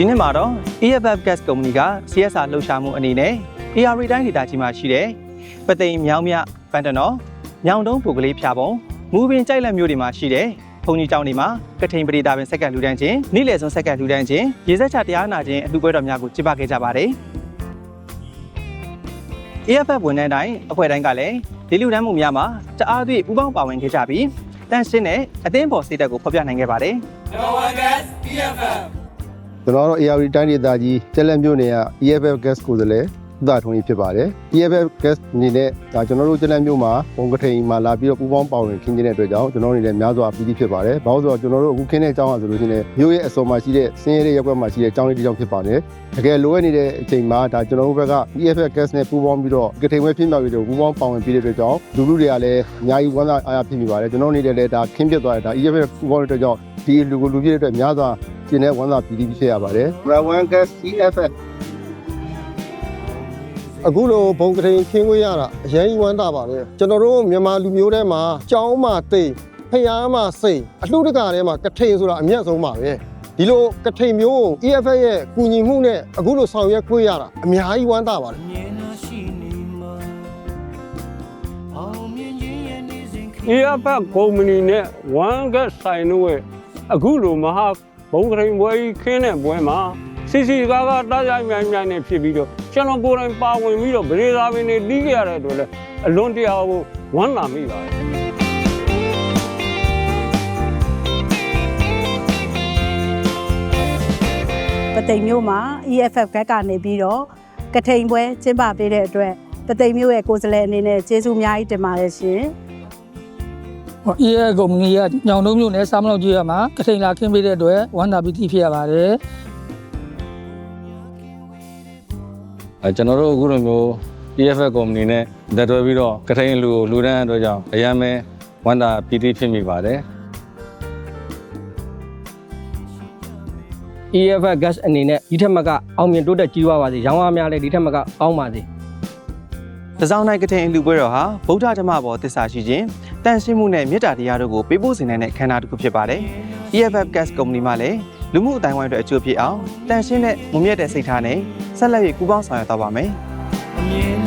ဒီနှစ်မှာတော့ EFF Gas ကုမ္ပဏီက CSR လှုပ်ရှားမှုအနေနဲ့ AR တိုင်းဒေသကြီးမှာရှိတဲ့ပသိမ်မြောင်းမြပန်တနော်ညောင်တုံးပုဂ္ဂလေးဖြာပုံမူပင်ကြိုက်လက်မျိုးတွေမှာရှိတဲ့ဘုံကြီးကျောင်းတွေမှာကထိန်ပရိဒါပင်စက္ကန့်လူတန်းချင်းနေ့လယ်ဆုံးစက္ကန့်လူတန်းချင်းရေစက်ချတရားနာခြင်းအလှပွဲတော်များကိုကျင်းပခဲ့ကြပါတယ် AFF ဝန်ထမ်းတိုင်းအဖွဲ့တိုင်းကလည်းဒီလူတန်းမှုများမှာတအားသွေးပူးပေါင်းပါဝင်ခဲ့ကြပြီးတန်ရှင်းတဲ့အသင်းပေါ်စိတ်ဓာတ်ကိုဖော်ပြနိုင်ခဲ့ပါတယ် ကျွန်တော်တို့ AR တိုင်းဒေသကြီးကျက်လက်မြို့နယ်က EFF Gas ကိုယ်စားလှယ်ဥဒထုံးကြီးဖြစ်ပါတယ် EFF Gas အနေနဲ့ဒါကျွန်တော်တို့ကျက်လက်မြို့မှာဘုံကထိန်မှာလာပြီးတော့ပူးပေါင်းပါဝင်ခင်းနေတဲ့အတွက်ကြောင့်ကျွန်တော်တို့အနေနဲ့များစွာပီတိဖြစ်ပါတယ်။ဘာလို့လဲဆိုတော့ကျွန်တော်တို့အခုခင်းတဲ့အကြောင်းအရဆိုလို့ရှိရင်မြို့ရဲ့အစော်မှာရှိတဲ့စင်းရဲတဲ့ရပ်ကွက်မှာရှိတဲ့အကြောင်းလေးတစ်ကြောင်းဖြစ်ပါတယ်။တကယ်လိုအပ်နေတဲ့အချိန်မှာဒါကျွန်တော်တို့ဘက်က EFF Gas နဲ့ပူးပေါင်းပြီးတော့ကထိန်ဝဲဖြစ်မြောက်ပြီးတော့ပူးပေါင်းပါဝင်ပြီးတဲ့အတွက်ကြောင့်လူလူတွေကလည်းအများကြီးဝမ်းသာအားရဖြစ်မိပါတယ်။ကျွန်တော်တို့အနေနဲ့လည်းဒါခင်းပြတ်သွားတဲ့ဒါ EFF ပူးပေါင်းတဲ့အတွက်ကြောင့်ဒီလူကိုလူပြည့်တဲ့အတွက်များစွာ ကျင်းတဲ့ဝမ်းသာပီတိဖြစ်ရပါတယ်။ Rawan Gas EFF အခုလိုဘုံကထိန်ခင်းခွင့်ရတာအရင်ကြီးဝမ်းသာပါတယ်ကျွန်တော်တို့မြန်မာလူမျိုးထဲမှာကြောင်းမှသိဖျားမှစိတ်အလှူတကာထဲမှာကထိန်ဆိုတာအမျက်ဆုံးပါပဲဒီလိုကထိန်မျိုးကို EFF ရဲ့ကူညီမှုနဲ့အခုလိုဆောင်ရွက်ခွင့်ရတာအများကြီးဝမ်းသာပါတယ် EFF ကုမ္ပဏီနဲ့ One Gas ဆိုင်တို့ရဲ့အခုလိုမဟာ ဘုံကရင်ပွဲကြီးခင်းတဲ့ပွဲမှာစီစီကားကားတားကြိုင်မြိုင်မြိုင်နဲ့ဖြစ်ပြီးတော့ကျွန်တော်ကိုယ်တိုင်ပါဝင်ပြီးတော့ဗရေသာပင်တွေတီးခဲ့ရတဲ့အတွက်လည်းအလွန်တရာကိုဝမ်းသာမိပါတယ်ပသိမ်မြို့မှာ EFF ဘက်ကနေပြီးတော့ကထိန်ပွဲကျင်းပပေးတဲ့အတွက်ပသိမ်မြို့ရဲ့ကိုယ်စားလှယ်အနေနဲ့ကျေးဇူးအများကြီးတင်ပါတယ်ရှင်ဟို EA ကုမ္ပဏီကညောင်တုံးမြို့နယ်စာမလောက်ကြီးရမှာကထိန်လာခင်းပေးတဲ့အတွက်ဝမ်းသာပီတိဖြစ်ရပါတယ်အဲကျွန်တော်တို့အခုလိုမျိုး EFF ကုမ္ပဏီနဲ့တက်တွဲပြီးတော့ကထိန်လူကိုလူတန်းအတွက်ကြောင့်အရန်ပဲဝမ်းသာပီတိဖြစ်မိပါတယ် EFF gas အနေနဲ့ဒီထက်မကအောင်မြင်တိုးတက်ကြီးပွားပါစေ။ရောင်းအားများလည်းဒီထက်မကကောင်းပါစေတစောင်းနိုင်ကထိန်အလှပွဲတော်ဟာဗုဒ္ဓဓမ္မဘောသစ္စာရှိခြင်း တန်ရှင်းမှုနဲ့မေတ္တာတရားတို့ကိုပေးပို့စေနိုင်တဲ့ခန္ဓာတစ်ခုဖြစ်ပါတယ်။ EFF Gas ကုမ္ပဏီမှလည်းလူမှုအတိုင်းဝိုင်းအတွက်အကျိုးဖြစ်အောင်တန်ရှင်းတဲ့မမြတ်တဲ့စိတ်ထားနဲ့ဆက်လက်ပြီးပူးပေါင်းဆောင်ရွက်သွားပါမယ်။